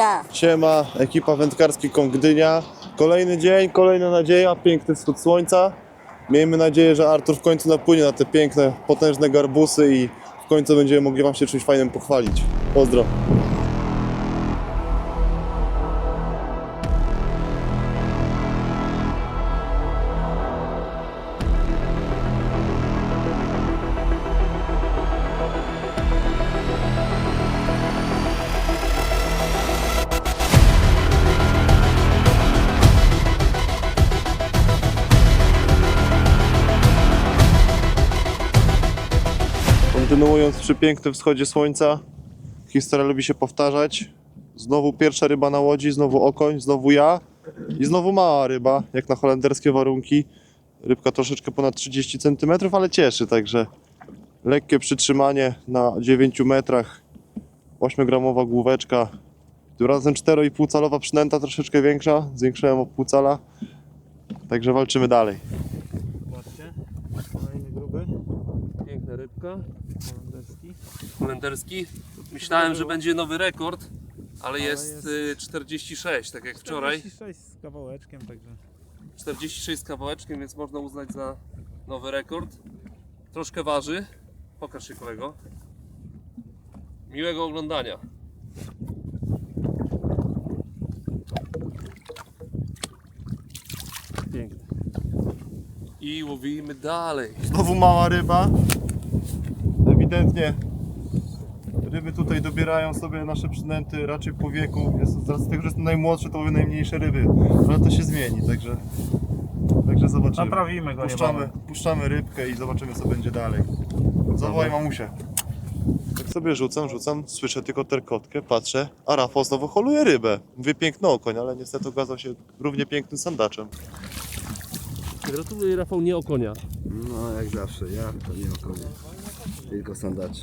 Ta. Siema, ekipa wędkarski Kongdynia. Kolejny dzień, kolejna nadzieja, piękny wschód słońca. Miejmy nadzieję, że Artur w końcu napłynie na te piękne, potężne garbusy i w końcu będziemy mogli Wam się czymś fajnym pochwalić. Pozdro. Kontynuując przy pięknym wschodzie słońca, historia lubi się powtarzać. Znowu pierwsza ryba na łodzi, znowu okoń, znowu ja i znowu mała ryba, jak na holenderskie warunki. Rybka troszeczkę ponad 30 cm, ale cieszy, także lekkie przytrzymanie na 9 metrach, 8-gramowa główeczka. Tym razem 4,5 calowa przynęta, troszeczkę większa, zwiększyłem o pół cala. Także walczymy dalej. Zobaczcie, kolejny gruby, Piękna rybka. Holenderski. Holenderski. Myślałem, że będzie nowy rekord, ale, Ale jest, jest- y, 46, tak jak wczoraj. 46 z kawałeczkiem, także 46 z kawałeczkiem, więc można uznać za nowy rekord. Troszkę waży. Pokaż się kolego. Miłego oglądania. piękny. I łowimy dalej. Znowu mała ryba. Ewidentnie ryby tutaj dobierają sobie nasze przynęty raczej po wieku. Jest, z racji tego, że jestem najmłodszy, to łowię najmniejsze ryby. Ale to się zmieni, także, także zobaczymy. Naprawimy go Puszczamy, niebawem. puszczamy rybkę i zobaczymy co będzie dalej. Zawołaj mamusię. Tak sobie rzucam, rzucam, słyszę tylko terkotkę, patrzę, a Rafał znowu holuje rybę. Mówię piękny okoń, ale niestety okazał się równie pięknym sandaczem. Gratuluję Rafał, nie o konia. No jak zawsze, ja to nie okonie, tylko sandacz.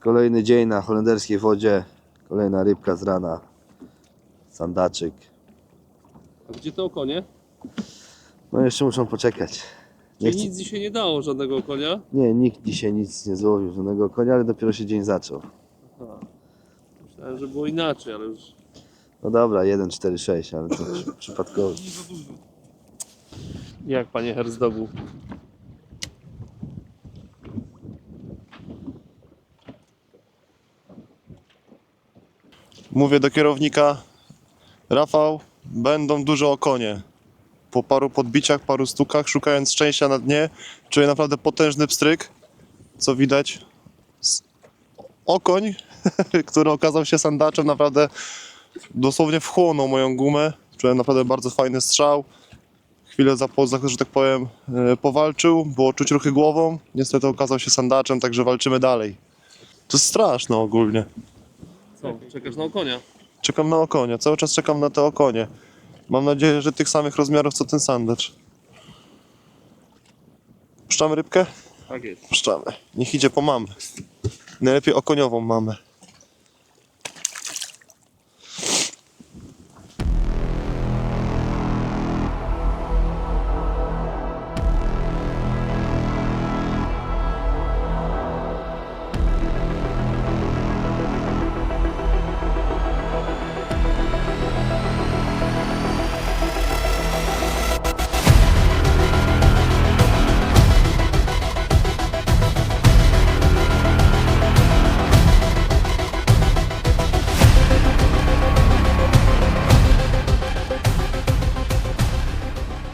Kolejny dzień na holenderskiej wodzie, kolejna rybka z rana, sandaczyk. A gdzie te okonie? No jeszcze muszą poczekać. Nie, Czyli chcę, nic dzisiaj nie dało żadnego konia. nie, nikt dzisiaj nic nie złowił, żadnego konia, ale dopiero się dzień zaczął. Aha. Myślałem, że było inaczej, ale już No dobra, 1, 4, 6, ale to przy, przypadkowo. Jak panie Herzdogu? Mówię do kierownika, Rafał, będą duże okonie. Po paru podbiciach, paru stukach, szukając szczęścia na dnie, czuję naprawdę potężny pstryk, co widać. Okoń, który okazał się sandaczem, naprawdę dosłownie wchłonął moją gumę. Czułem naprawdę bardzo fajny strzał. Chwilę za, po- za że tak powiem, e, powalczył, było czuć ruchy głową. Niestety okazał się sandaczem, także walczymy dalej. To jest straszne ogólnie. Co? Czekasz na okonia? Czekam na okonie, cały czas czekam na te okonie. Mam nadzieję, że tych samych rozmiarów co ten sandacz. Puszczamy rybkę? Tak jest. Puszczamy. Niech idzie po mamę. Najlepiej okoniową mamę.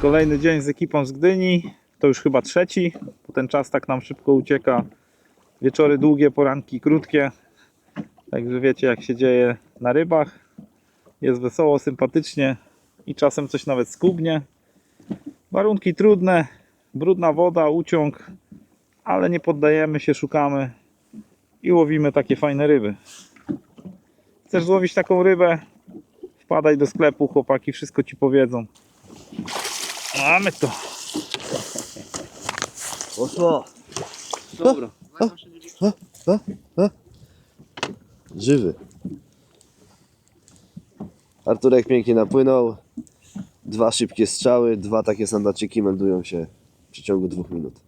Kolejny dzień z ekipą z Gdyni, to już chyba trzeci, bo ten czas tak nam szybko ucieka. Wieczory długie, poranki krótkie, także wiecie jak się dzieje na rybach. Jest wesoło, sympatycznie i czasem coś nawet skubnie. Warunki trudne, brudna woda, uciąg, ale nie poddajemy się, szukamy i łowimy takie fajne ryby. Chcesz złowić taką rybę? Wpadaj do sklepu, chłopaki wszystko ci powiedzą. Mamy to. Poszło! Dobra. Żywy. Arturek pięknie napłynął. Dwa szybkie strzały, dwa takie sandaczyki meldują się w przeciągu dwóch minut.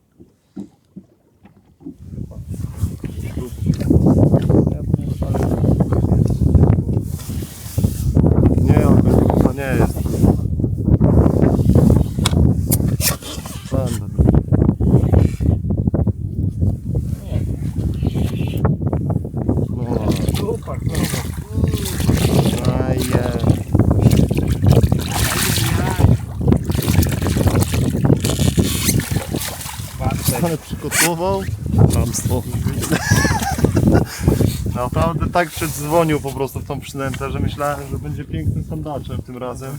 Ale przygotował. Chamstwo. Naprawdę tak przedzwonił po prostu w tą przynętę, że myślałem, że będzie pięknym sandaczem tym razem.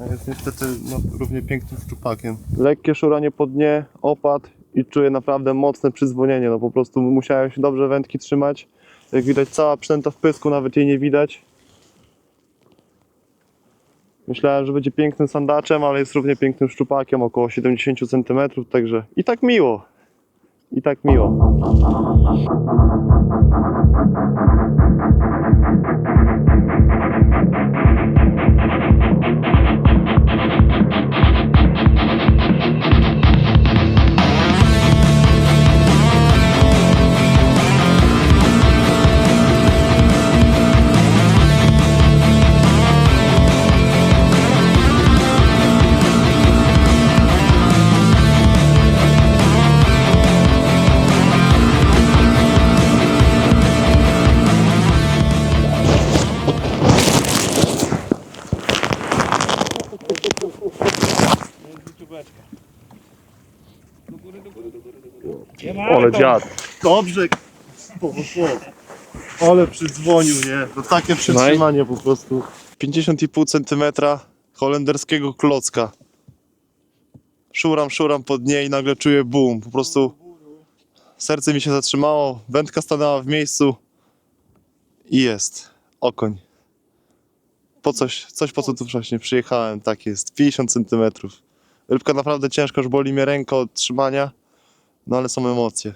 A jest niestety no, równie pięknym szczupakiem. Lekkie szuranie po dnie, opad i czuję naprawdę mocne przyzwonienie. No po prostu musiałem się dobrze wędki trzymać. Jak widać cała przynęta w pysku, nawet jej nie widać. Myślałem, że będzie pięknym sandaczem, ale jest równie pięknym szczupakiem, około 70 cm, także i tak miło. I tak miło. Ale dziad. Dobrze. Ale przydzwonił, nie? To takie przytrzymanie po prostu. 50,5 cm holenderskiego klocka. Szuram, szuram po dnie i nagle czuję boom. Po prostu serce mi się zatrzymało, wędka stanęła w miejscu i jest. Okoń. Po coś, coś po co tu wcześniej przyjechałem, tak jest. 50 cm. Rybka naprawdę ciężko, już boli mnie ręka od trzymania. No ale są emocje.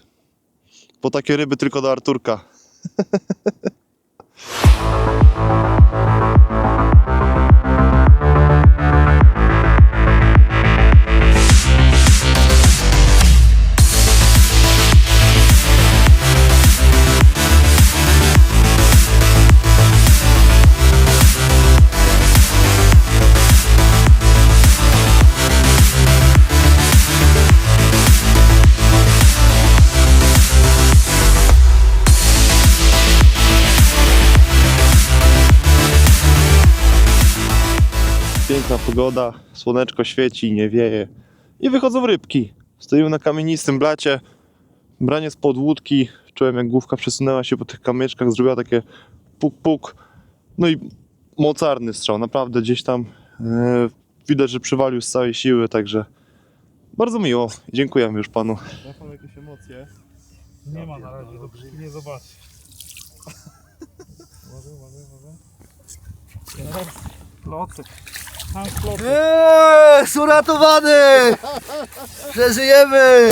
Po takie ryby tylko do Arturka. pogoda, słoneczko świeci, nie wieje. I wychodzą rybki. Stoimy na kamienistym blacie. Branie spod łódki. Czułem jak główka przesunęła się po tych kamyczkach, zrobiła takie puk puk. No i mocarny strzał, naprawdę gdzieś tam e, widać, że przywalił z całej siły, także bardzo miło. Dziękujemy już panu. Rafał, jakieś emocje? Nie ma na razie, dobrze nie zobaczy. Uważaj, uważaj, uważaj. Klocek. Eee, uratowany! Przeżyjemy!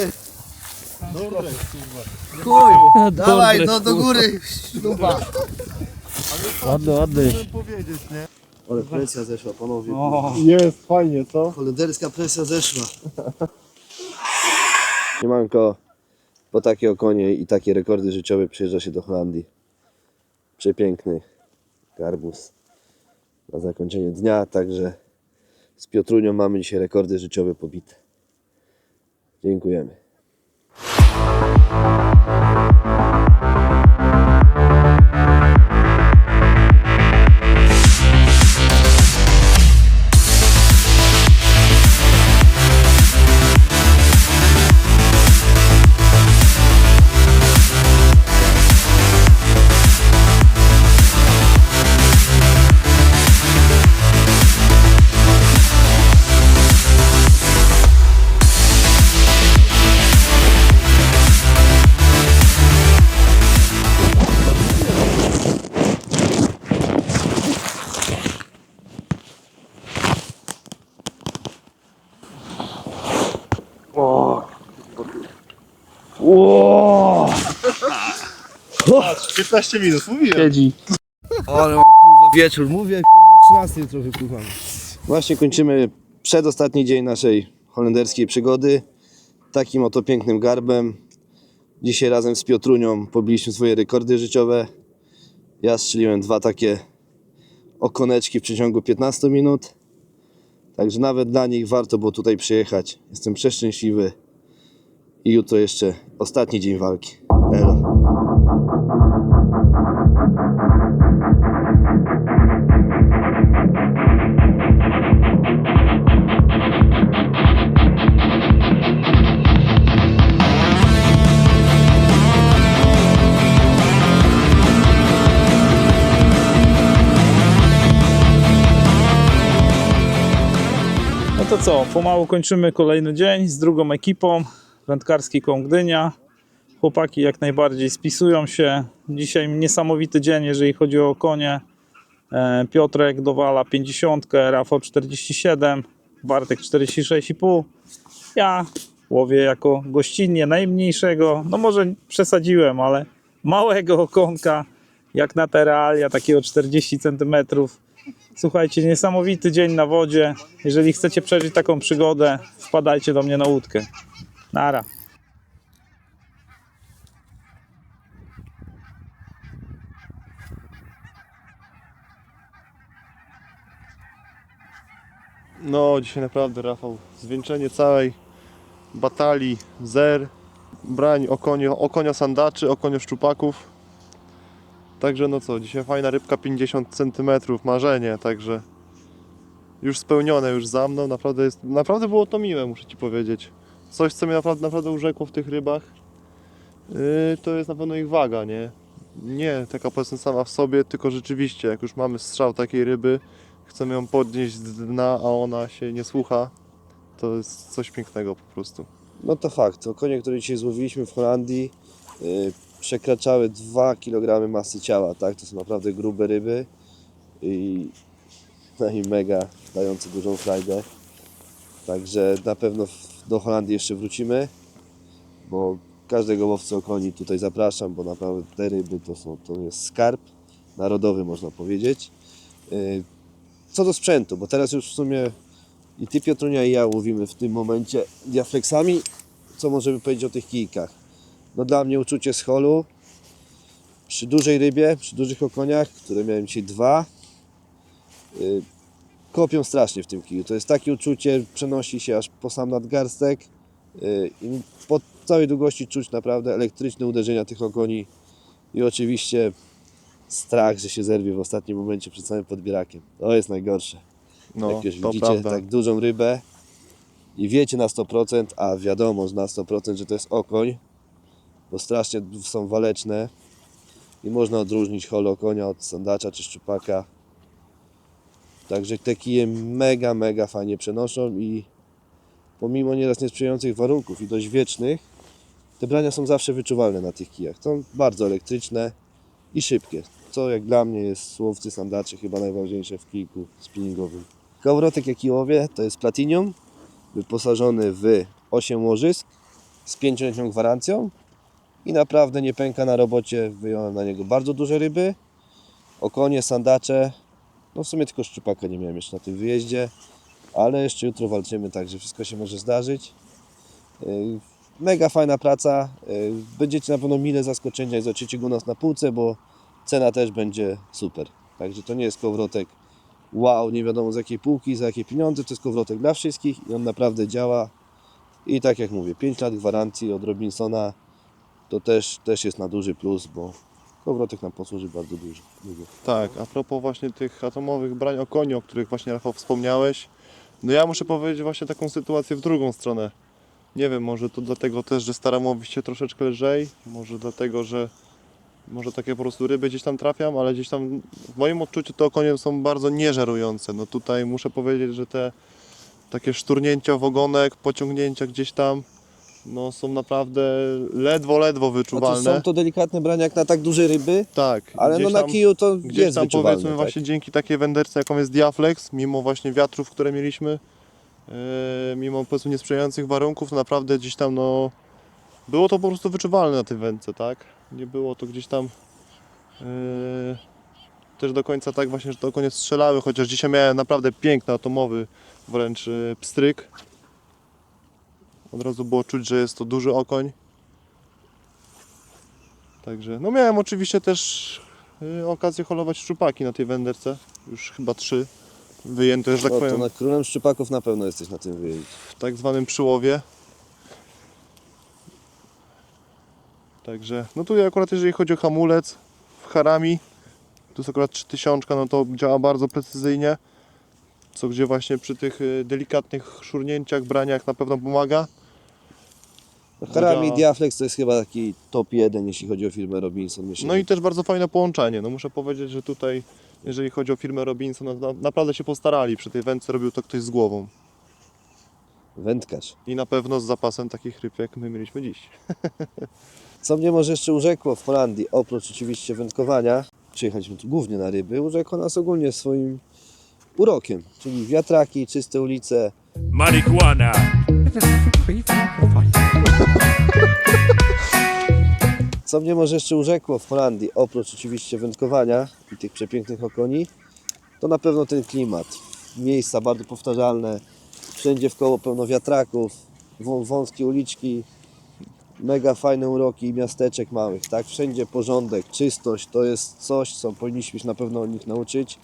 Chuj! Dawaj, no do góry! Sztupa! Ładny, ładny. Powiedzieć, nie? Ale presja zeszła, panowie. O, Jest, fajnie, co? Holenderska presja zeszła. Siemanko, po takie okonie i takie rekordy życiowe przyjeżdża się do Holandii. Przepiękny garbus na zakończenie dnia, także z Piotrunią mamy dzisiaj rekordy życiowe pobite. Dziękujemy. Patrz, 15 minut, mówiłem. siedzi. Ale mam kurwa wieczór, mówię kurwa o 13 jutro wypływamy. Właśnie kończymy przedostatni dzień naszej holenderskiej przygody. Takim oto pięknym garbem. Dzisiaj razem z Piotrunią pobiliśmy swoje rekordy życiowe. Ja strzeliłem dwa takie okoneczki w przeciągu 15 minut. Także nawet dla nich warto było tutaj przyjechać. Jestem przeszczęśliwy. I jutro jeszcze ostatni dzień walki. Elo. Co, pomału kończymy kolejny dzień z drugą ekipą. Wędkarski koło Gdynia. Chłopaki jak najbardziej spisują się. Dzisiaj niesamowity dzień, jeżeli chodzi o konie. E, Piotrek dowala 50, Rafał 47, Bartek 46,5. Ja łowię jako gościnnie najmniejszego, no może przesadziłem, ale małego okonka, jak na te realia, takiego 40 cm. Słuchajcie, niesamowity dzień na wodzie. Jeżeli chcecie przeżyć taką przygodę, wpadajcie do mnie na łódkę. Nara. No, dzisiaj naprawdę, Rafał, zwieńczenie całej batalii zer, brań o konie, o konia sandaczy, o konia szczupaków. Także no co, dzisiaj fajna rybka 50 cm, marzenie, także już spełnione, już za mną, naprawdę, jest, naprawdę było to miłe, muszę Ci powiedzieć. Coś, co mnie naprawdę, naprawdę urzekło w tych rybach, yy, to jest na pewno ich waga, nie? Nie taka powiedzmy sama w sobie, tylko rzeczywiście, jak już mamy strzał takiej ryby, chcemy ją podnieść z dna, a ona się nie słucha, to jest coś pięknego po prostu. No to fakt. To konie, które dzisiaj złowiliśmy w Holandii, yy, przekraczały 2 kg masy ciała, tak? To są naprawdę grube ryby i, no i mega dające dużą frajdę. Także na pewno do Holandii jeszcze wrócimy, bo każdego łowcę koni tutaj zapraszam, bo naprawdę te ryby to, są, to jest skarb narodowy, można powiedzieć. Yy, Co do sprzętu, bo teraz już w sumie i Ty Piotrunia i ja łowimy w tym momencie diaflexami. Co możemy powiedzieć o tych kijkach? No dla mnie uczucie z holu przy dużej rybie, przy dużych okoniach, które miałem dzisiaj dwa, yy, kopią strasznie w tym kiju. To jest takie uczucie, przenosi się aż po sam nadgarstek yy, i po całej długości czuć naprawdę elektryczne uderzenia tych okoni i oczywiście strach, że się zerwie w ostatnim momencie przed samym podbierakiem. To jest najgorsze. No, Jak już widzicie prawda. tak dużą rybę i wiecie na 100%, a wiadomo że na 100%, że to jest okoń, bo strasznie są waleczne i można odróżnić holo konia od sandacza czy szczupaka. Także te kije mega, mega fajnie przenoszą i pomimo nieraz niesprzyjających warunków i dość wiecznych, te brania są zawsze wyczuwalne na tych kijach. Są bardzo elektryczne i szybkie, co jak dla mnie jest łowcy sandaczy chyba najważniejsze w kijku spinningowym. Kołowrotek jaki łowię to jest Platinium, wyposażony w 8 łożysk z 5-letnią gwarancją i naprawdę nie pęka na robocie, wyjąłem na niego bardzo duże ryby, okonie, sandacze, no w sumie tylko szczupaka nie miałem jeszcze na tym wyjeździe, ale jeszcze jutro walczymy, także wszystko się może zdarzyć. Yy, Mega fajna praca, yy, będziecie na pewno mile zaskoczeni jak zobaczycie go u nas na półce, bo cena też będzie super. Także to nie jest kołowrotek. Wow, nie wiadomo z jakiej półki, za jakie pieniądze, to jest kołowrotek dla wszystkich i on naprawdę działa. I tak jak mówię, 5 lat gwarancji od Robinsona to też, też jest na duży plus, bo kołowrotek nam posłuży bardzo dużo. długo. Tak, a propos właśnie tych atomowych brań o koni, o których właśnie Rafał wspomniałeś, no ja muszę powiedzieć właśnie taką sytuację w drugą stronę. Nie wiem, może to dlatego też, że staram łowić się troszeczkę lżej, może dlatego, że może takie po prostu ryby gdzieś tam trafiam, ale gdzieś tam w moim odczuciu te okonie są bardzo nieżerujące. No tutaj muszę powiedzieć, że te takie szturnięcia w ogonek, pociągnięcia gdzieś tam, no są naprawdę ledwo, ledwo Znaczy wyczuwalne. są to delikatne brania jak na tak duże ryby, Tak, ale no na tam- kiju to Gdzieś jest tam powiedzmy tak. właśnie dzięki takiej węderce jaką jest Diaflex, mimo właśnie wiatrów, które mieliśmy, yy, mimo powiedzmy niesprzyjających warunków, to naprawdę gdzieś tam no było to po prostu wyczuwalne na tej wędce, tak? Nie było to gdzieś tam yy, też do końca tak właśnie, że to konie strzelały, chociaż dzisiaj miałem naprawdę piękny atomowy wręcz yy, pstryk. Od razu było czuć, że jest to duży okoń. Także, no miałem oczywiście też y, okazję holować szczupaki na tej węderce. Już chyba trzy wyjęte, że tak No, to powiem, na królem szczupaków na pewno jesteś na tym wyjeździe. w tak zwanym przyłowie. Także, no tu akurat jeżeli chodzi o hamulec w harami, tu jest akurat 3000, no to działa bardzo precyzyjnie. Co gdzie właśnie przy tych y, delikatnych szurnięciach, braniach na pewno pomaga. Harami Działa. Diaflex to jest chyba taki top 1, jeśli chodzi o firmę Robinson. Myślę, No i też bardzo fajne połączenie. No muszę powiedzieć, że tutaj, jeżeli chodzi o firmę Robinson, no, na- naprawdę się postarali. Przy tej wędce robił to ktoś z głową. wędkarz. I na pewno z zapasem takich ryb, jak my mieliśmy dziś. Co mnie może jeszcze urzekło w Holandii, oprócz oczywiście wędkowania, przyjechaliśmy tu głównie na ryby, urzekło nas ogólnie swoim urokiem, czyli wiatraki, czyste ulice, Marihuana. Co mnie może jeszcze urzekło w Holandii, oprócz oczywiście wędkowania i tych przepięknych okoni, to na pewno ten klimat. Miejsca bardzo powtarzalne, wszędzie w koło pełno wiatraków, wą- wąskie uliczki, mega fajne uroki miasteczek małych, tak? Wszędzie porządek, czystość, to jest coś, co powinniśmy się na pewno od nich nauczyć,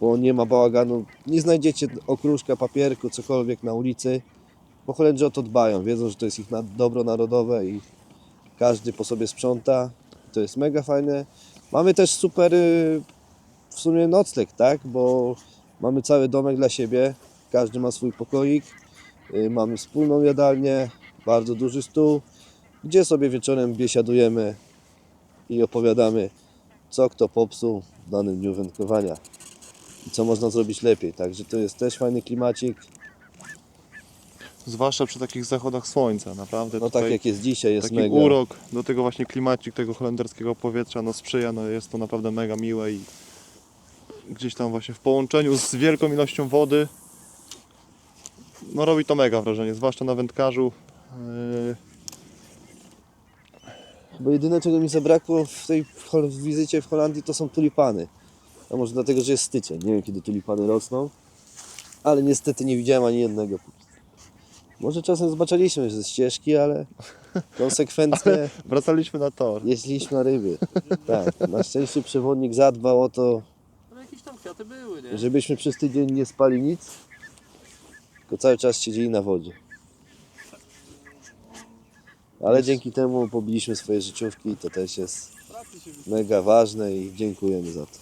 bo nie ma bałaganu, nie znajdziecie okruszka, papierku, cokolwiek na ulicy, bo Holendrzy o to dbają, wiedzą, że to jest ich dobro narodowe i każdy po sobie sprząta. To jest mega fajne. Mamy też super y, w sumie nocleg, tak? Bo mamy cały domek dla siebie. Każdy ma swój pokoik. Y, Mamy wspólną jadalnię, bardzo duży stół, gdzie sobie wieczorem biesiadujemy i opowiadamy, co kto popsuł w danym dniu wędkowania i co można zrobić lepiej. Także to jest też fajny klimacik. Zwłaszcza przy takich zachodach słońca, naprawdę. No tak jak jest dzisiaj, jest taki mega. urok, do tego właśnie klimacik tego holenderskiego powietrza no sprzyja, no jest to naprawdę mega miłe i gdzieś tam właśnie w połączeniu z wielką ilością wody no robi to mega wrażenie, zwłaszcza na wędkarzu. Yy, Bo jedyne czego mi zabrakło w tej hol- wizycie w Holandii to są tulipany. A może dlatego, że jest styczeń. Nie wiem kiedy tulipany rosną. Ale niestety nie widziałem ani jednego. Może czasem zobaczyliśmy ze ścieżki, ale konsekwentnie wracaliśmy na tor. jeździliśmy na ryby. Tak, na szczęście przewodnik zadbał o to, No jakieś tam kwiaty były, nie? żebyśmy przez tydzień nie spali nic, tylko cały czas siedzieli na wodzie. Ale dzięki temu pobiliśmy swoje życiówki i to też jest mega ważne i dziękujemy za to.